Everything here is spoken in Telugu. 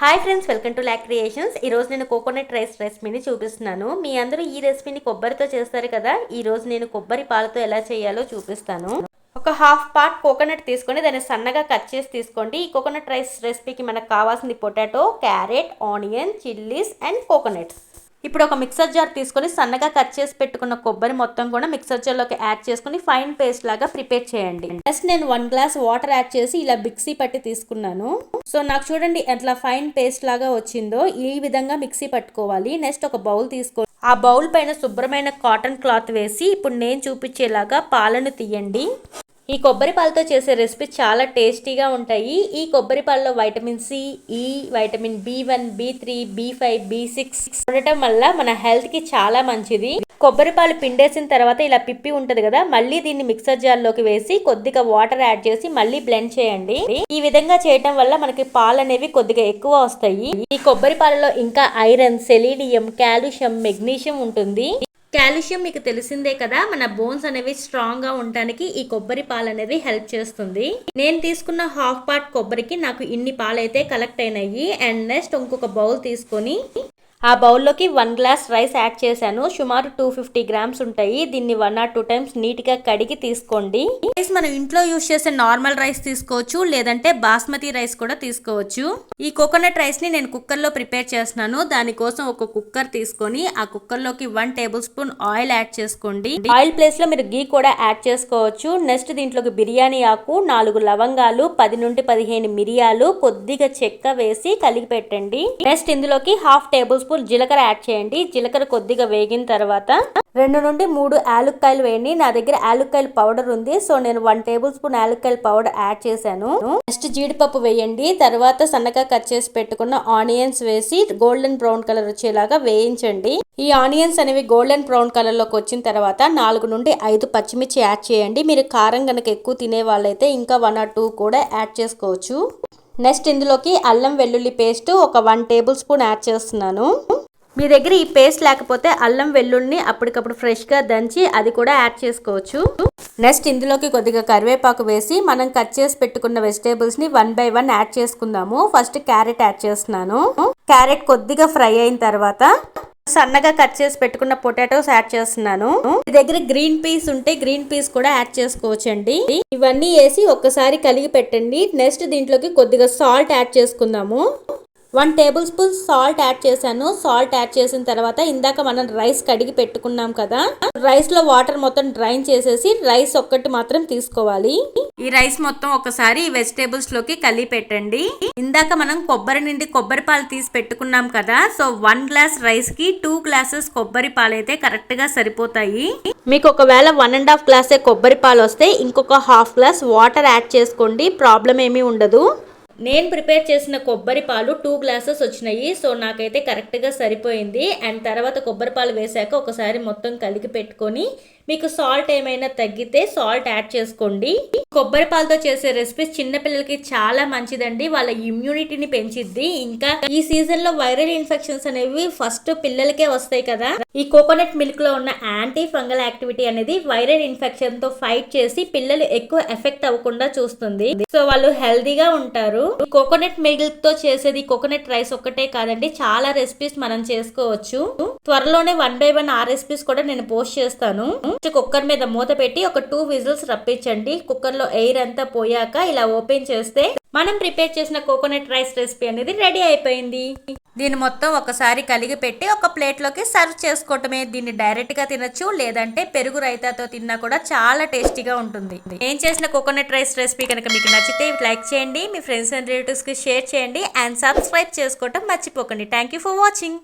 Hi friends welcome to lack creations ఈ రోజు నేను కోకోనట్ రైస్ రెసిపీని చూపిస్తున్నాను. మీ అందరూ ఈ రెసిపీని కొబ్బరితో చేస్తారు కదా ఈరోజు నేను కొబ్బరి పాలతో ఎలా చేయాలో చూపిస్తాను. ఒక హాఫ్ పార్ట్ కోకోనట్ తీసుకొని దాన్ని సన్నగా కట్ చేసి తీసుకోండి. ఈ కోకోనట్ రైస్ రెసిపీకి మనకు కావాల్సింది potato carrot onion chillies and coconuts ఇప్పుడు ఒక మిక్సర్ జార్ తీసుకొని సన్నగా కట్ చేసి పెట్టుకున్న కొబ్బరి మొత్తం కూడా మిక్సర్ జార్లోకి యాడ్ చేసుకుని ఫైన్ పేస్ట్ లాగా ప్రిపేర్ చేయండి. నెక్స్ట్ నేను వన్ గ్లాస్ వాటర్ యాడ్ చేసి ఇలా మిక్సీ పట్టి తీసుకున్నాను. సో నాకు చూడండి ఎట్లా ఫైన్ పేస్ట్ లాగా వచ్చిందో ఈ విధంగా మిక్సీ పట్టుకోవాలి. నెక్స్ట్ ఒక బౌల్ తీసుకో ఆ బౌల్ పైన శుభ్రమైన కాటన్ క్లాత్ వేసి ఇప్పుడు నేను చూపించేలాగా పాలను తీయండి. ఈ కొబ్బరి పాలతో చేసే రెసిపీ చాలా టేస్టీగా ఉంటాయి. ఈ కొబ్బరి పాలలో vitamin C E vitamin B one B three B five B six ఉండటం వల్ల మన హెల్త్కి చాలా మంచిది. కొబ్బరి పాలు పిండేసిన తర్వాత ఇలా పిప్పి ఉంటది కదా మళ్ళీ దీన్ని మిక్సర్ జార్లోకి వేసి కొద్దిగా వాటర్ యాడ్ చేసి మళ్ళీ బ్లెండ్ చేయండి. ఈ విధంగా చేయటం వల్ల మనకి పాలు అనేవి కొద్దిగా ఎక్కువ వస్తాయి. ఈ కొబ్బరి పాలలో ఇంకా ఐరన్ సెలీనియం కాల్షియం మెగ్నీషియం ఉంటుంది. కాల్షియం మీకు తెలిసిందే కదా మన బోన్స్ అనేవి స్ట్రాంగ్గా ఉండటానికి ఈ కొబ్బరి పాలు అనేది హెల్ప్ చేస్తుంది. నేను తీసుకున్న హాఫ్ పార్ట్ కొబ్బరికి నాకు ఇన్ని పాలు అయితే కలెక్ట్ అయినాయి. అండ్ నెక్స్ట్ ఇంకొక బౌల్ తీసుకొని ఆ బౌల్లోకి వన్ గ్లాస్ రైస్ యాడ్ చేశాను. సుమారు టూ ఫిఫ్టీ గ్రామ్స్ ఉంటాయి. దీన్ని వన్ ఆర్ టూ టైమ్స్ నీట్గా కడిగి తీసుకోండి. రైస్ మనం ఇంట్లో యూస్ చేసే నార్మల్ రైస్ తీసుకోవచ్చు లేదంటే బాస్మతి రైస్ కూడా తీసుకోవచ్చు. ఈ కోకోనట్ రైస్ని నేను కుక్కర్లో ప్రిపేర్ చేస్తున్నాను. దానికోసం ఒక కుక్కర్ తీసుకొని ఆ కుక్కర్లోకి one tablespoon oil add చేసుకోండి. ఆయిల్ ప్లేస్లో మీరు గీ కూడా యాడ్ చేసుకోవచ్చు. నెక్స్ట్ దీంట్లోకి బిర్యానీ ఆకు నాలుగు లవంగాలు పది నుండి పదిహేను మిరియాలు కొద్దిగా చెక్క వేసి కలిగి పెట్టండి. నెక్స్ట్ ఇందులోకి హాఫ్ టేబుల్ స్పూన్ జీలకర్ర యాడ్ చేయండి. జీలకర్ర కొద్దిగా వేగిన తర్వాత రెండు నుండి మూడు యాలుక్కాయలు వేయండి. నా దగ్గర యాలుక్కాయల పౌడర్ ఉంది. సో నేను వన్ టేబుల్ స్పూన్ యాలుక్కాయల పౌడర్ యాడ్ చేశాను. నెక్స్ట్ జీడిపప్పు వేయండి. తర్వాత సన్నగా కట్ చేసి పెట్టుకున్న ఆనియన్స్ వేసి గోల్డెన్ బ్రౌన్ కలర్ వచ్చేలాగా వేయించండి. ఈ ఆనియన్స్ అనేవి గోల్డెన్ బ్రౌన్ కలర్లోకి వచ్చిన తర్వాత నాలుగు నుండి ఐదు పచ్చిమిర్చి యాడ్ చేయండి. మీరు కారం కనుక ఎక్కువ తినే వాళ్ళైతే ఇంకా వన్ ఆర్ టూ కూడా యాడ్ చేసుకోవచ్చు. నెక్స్ట్ ఇందులోకి అల్లం వెల్లుల్లి పేస్ట్ ఒక వన్ టేబుల్ స్పూన్ యాడ్ చేస్తున్నాను. మీ దగ్గర ఈ పేస్ట్ లేకపోతే అల్లం వెల్లుల్లిని అప్పటికప్పుడు ఫ్రెష్గా దంచి అది కూడా యాడ్ చేసుకోవచ్చు. నెక్స్ట్ ఇందులోకి కొద్దిగా కరివేపాకు వేసి మనం కట్ చేసి పెట్టుకున్న వెజిటేబుల్స్ని వన్ బై వన్ యాడ్ చేసుకుందాము. ఫస్ట్ క్యారెట్ యాడ్ చేస్తున్నాను. క్యారెట్ కొద్దిగా ఫ్రై అయిన తర్వాత సన్నగా కట్ చేసి పెట్టుకున్న పొటాటోస్ యాడ్ చేస్తున్నాను. మీ దగ్గర గ్రీన్ పీస్ ఉంటే గ్రీన్ పీస్ కూడా యాడ్ చేసుకోవచ్చండి. ఇవన్నీ వేసి ఒక్కసారి కలిగి పెట్టండి. నెక్స్ట్ దీంట్లోకి కొద్దిగా సాల్ట్ యాడ్ చేసుకుందాము. One tablespoon salt add చేశాను. సాల్ట్ యాడ్ చేసిన తర్వాత ఇందాక మనం రైస్ కడిగి పెట్టుకున్నాం కదా రైస్లో వాటర్ మొత్తం డ్రైన్ చేసేసి రైస్ ఒక్కటి మాత్రం తీసుకోవాలి. ఈ రైస్ మొత్తం ఒకసారి వెజిటేబుల్స్లోకి కలిపి పెట్టండి. ఇందాక మనం కొబ్బరి నుండి కొబ్బరి పాలు తీసి పెట్టుకున్నాం కదా సో వన్ గ్లాస్ రైస్కి టూ గ్లాసెస్ కొబ్బరి పాలు అయితే కరెక్ట్గా సరిపోతాయి. మీకు ఒకవేళ వన్ అండ్ హాఫ్ గ్లాసే కొబ్బరి పాలు వస్తే ఇంకొక హాఫ్ గ్లాస్ వాటర్ యాడ్ చేసుకోండి ప్రాబ్లం ఏమీ ఉండదు. నేను ప్రిపేర్ చేసిన కొబ్బరి పాలు టూ గ్లాసెస్ వచ్చినాయి. సో నాకైతే కరెక్ట్గా సరిపోయింది. అండ్ తర్వాత కొబ్బరి పాలు వేసాక ఒకసారి మొత్తం కలిగి పెట్టుకొని మీకు సాల్ట్ ఏమైనా తగ్గితే సాల్ట్ యాడ్ చేసుకోండి. కొబ్బరి పాలతో చేసే రెసిపీస్ చిన్నపిల్లలకి చాలా మంచిదండి. వాళ్ళ ఇమ్యూనిటీని పెంచిద్ది. ఇంకా ఈ సీజన్లో వైరల్ ఇన్ఫెక్షన్స్ అనేవి ఫస్ట్ పిల్లలకే వస్తాయి కదా. ఈ కోకోనట్ మిల్క్లో ఉన్న యాంటీ ఫంగల్ యాక్టివిటీ అనేది వైరల్ ఇన్ఫెక్షన్తో ఫైట్ చేసి పిల్లలు ఎక్కువ ఎఫెక్ట్ అవ్వకుండా చూస్తుంది. సో వాళ్ళు హెల్దీగా ఉంటారు. కోకోనట్ మిల్క్తో చేసేది కోకోనట్ రైస్ ఒక్కటే కాదండి చాలా రెసిపీస్ మనం చేసుకోవచ్చు. త్వరలోనే వన్ బై వన్ ఆ రెసిపీస్ కూడా నేను పోస్ట్ చేస్తాను. కుక్కర్ మీద మూత పెట్టి ఒక టూ విజిల్స్ రప్పించండి. కుక్కర్లో ఎయిర్ అంతా పోయాక ఇలా ఓపెన్ చేస్తే మనం ప్రిపేర్ చేసిన కోకోనట్ రైస్ రెసిపీ అనేది రెడీ అయిపోయింది. దీన్ని మొత్తం ఒకసారి కలిగి పెట్టి ఒక ప్లేట్లోకి సర్వ్ చేసుకోవటమే. దీన్ని డైరెక్ట్గా తినచ్చు లేదంటే పెరుగు రైతాతో తిన్నా కూడా చాలా టేస్టీగా ఉంటుంది. నేను చేసిన కోకోనట్ రైస్ రెసిపీ కనుక మీకు నచ్చితే లైక్ చేయండి మీ ఫ్రెండ్స్ అండ్ రిలేటివ్స్కి షేర్ చేయండి అండ్ సబ్స్క్రైబ్ చేసుకోవటం మర్చిపోకండి. Thank you for watching.